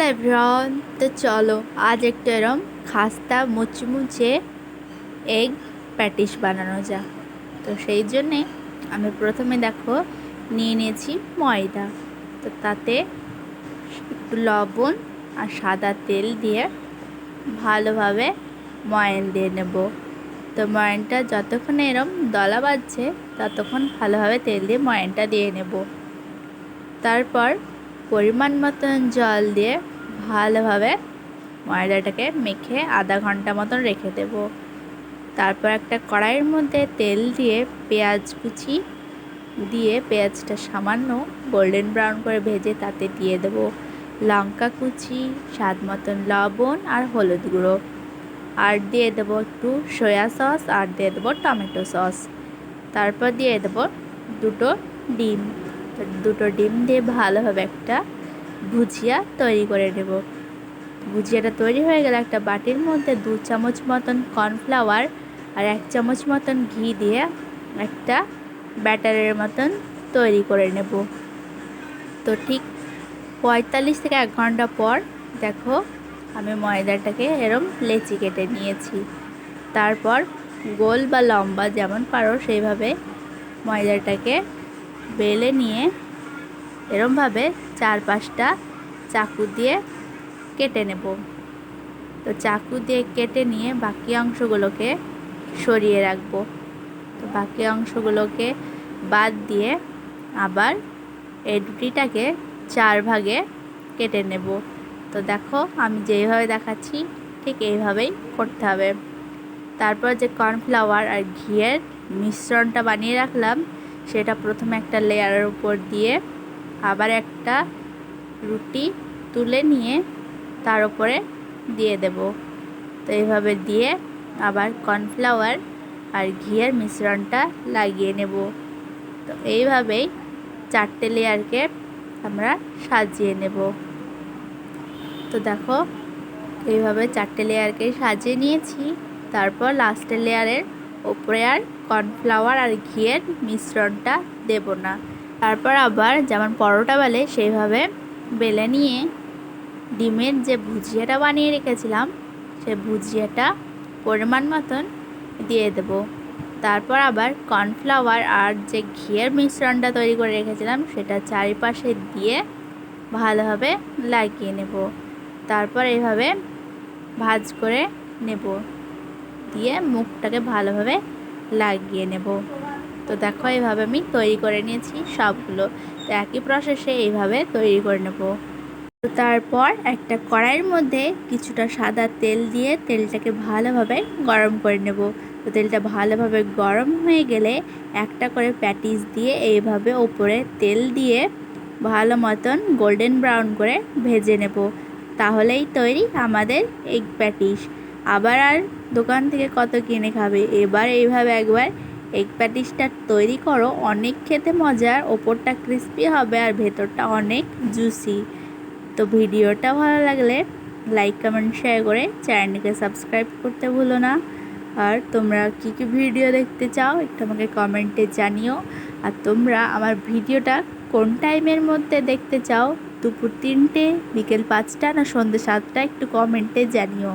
Hello everyone তো চলো, আজ একটু এরম খাস্তা মুচমুচে এগ প্যাটিস বানানো যাক। তো সেই জন্যে আমি প্রথমে দেখো, নিয়ে নিয়েছি ময়দা। তো তাতে একটু লবণ আর সাদা তেল দিয়ে ভালোভাবে ময়ান দিয়ে নেব। তো ময়ানটা যতক্ষণ এরম দলা বাজছে, ততক্ষণ ভালোভাবে তেল দিয়ে ময়ানটা দিয়ে নেব। তারপর পরিমাণ মতন জল দিয়ে ভালোভাবে ময়দাটাকে মেখে আধা ঘণ্টা মতন রেখে দেব। তারপর একটা কড়াইয়ের মধ্যে তেল দিয়ে পেঁয়াজ কুচি দিয়ে পেঁয়াজটা সামান্য গোল্ডেন ব্রাউন করে ভেজে তাতে দিয়ে দেব। লঙ্কা কুচি, স্বাদ মতন লবণ আর হলুদ গুঁড়ো। আর দিয়ে দেবো একটু সয়া সস আর দিয়ে দেবো টমেটো সস তারপর দিয়ে দেবো দুটো ডিম। দুটো ডিম দিয়ে ভালোভাবে একটা ভুজিয়া তৈরি করে নেব। ভুজিয়াটা তৈরি হয়ে গেলে একটা বাটির মধ্যে দু চামচ মতন কর্নফ্লাওয়ার আর এক চামচ মতন ঘি দিয়ে একটা ব্যাটারের মতন তৈরি করে নেব। তো ঠিক পঁয়তাল্লিশ থেকে এক ঘণ্টা পর দেখো আমি ময়দাটাকে এরম লেচি কেটে নিয়েছি। তারপর গোল বা লম্বা যেমন পারো সেইভাবে ময়দাটাকে বেলে নিয়ে এরমভাবে চার পাঁচটা চাকু দিয়ে কেটে নেব। তো চাকু দিয়ে কেটে নিয়ে বাকি অংশগুলোকে সরিয়ে রাখব। তো বাকি অংশগুলোকে বাদ দিয়ে আবার এই রুটিটাকে চার ভাগে কেটে নেব। তো দেখো, আমি যেইভাবে দেখাচ্ছি, ঠিক এইভাবেই করতে হবে। তারপর যে কর্নফ্লাওয়ার আর ঘিয়ের মিশ্রণটা বানিয়ে রাখলাম সেটা প্রথমে একটা লেয়ারের উপর দিয়ে আবার একটা রুটি তুলে নিয়ে তার উপরে দিয়ে দেব। তো এইভাবে দিয়ে আবার কর্নফ্লাওয়ার আর ঘিয়ের মিশ্রণটা লাগিয়ে নেব। তো এইভাবেই চারটে লেয়ারকে আমরা সাজিয়ে নেব। তো দেখো, এইভাবে চারটে লেয়ারকে সাজিয়ে নিয়েছি। তারপর লাস্টের লেয়ারের ওপরে আর কর্নফ্লাওয়ার আর ঘিয়ের মিশ্রণটা দেব না। তারপর আবার যেমন পরোটা বেলে, সেইভাবে বেলে নিয়ে ডিমের যে ভুজিয়াটা বানিয়ে রেখেছিলাম, সে ভুজিয়াটা পরিমাণ মতন দিয়ে দেব। তারপর আবার কর্নফ্লাওয়ার আর যে ঘিয়ের মিশ্রণটা তৈরি করে রেখেছিলাম, সেটা চারিপাশে দিয়ে ভালোভাবে লাগিয়ে নেব। তারপর এভাবে ভাজ করে নেব। দিয়ে মুখটাকে ভালোভাবে লাগিয়ে নেব। তো দেখো এইভাবে আমি তৈরি করে নিয়েছি সবগুলো। তো একই প্রসেসে এইভাবে তৈরি করে নেব। তো তারপর একটা কড়াইয়ের মধ্যে কিছুটা সাদা তেল দিয়ে তেলটাকে ভালোভাবে গরম করে নেব। তো তেলটা ভালোভাবে গরম হয়ে গেলে একটা করে প্যাটিস দিয়ে এইভাবে ওপরে তেল দিয়ে ভালো মতন গোল্ডেন ব্রাউন করে ভেজে নেব। তাহলেই তৈরি আমাদের এগ প্যাটিস আবার আর দোকান থেকে কত কিনে খাবে? এবার এইভাবে একবার এগ প্যাটিসটা তৈরি করো। অনেক খেতে মজার, ওপরটা ক্রিস্পি হবে আর ভেতরটা অনেক জুসি তো ভিডিওটা ভালো লাগলে লাইক কমেন্ট শেয়ার করে চ্যানেলকে সাবস্ক্রাইব করতে ভুলো না। আর তোমরা কী কী ভিডিও দেখতে চাও একটু আমাকে কমেন্টে জানিও। আর তোমরা আমার ভিডিওটা কোন টাইমের মধ্যে দেখতে চাও? দুপুর তিনটে, বিকেল পাঁচটা না সন্ধ্যে সাতটা একটু কমেন্টে জানিও।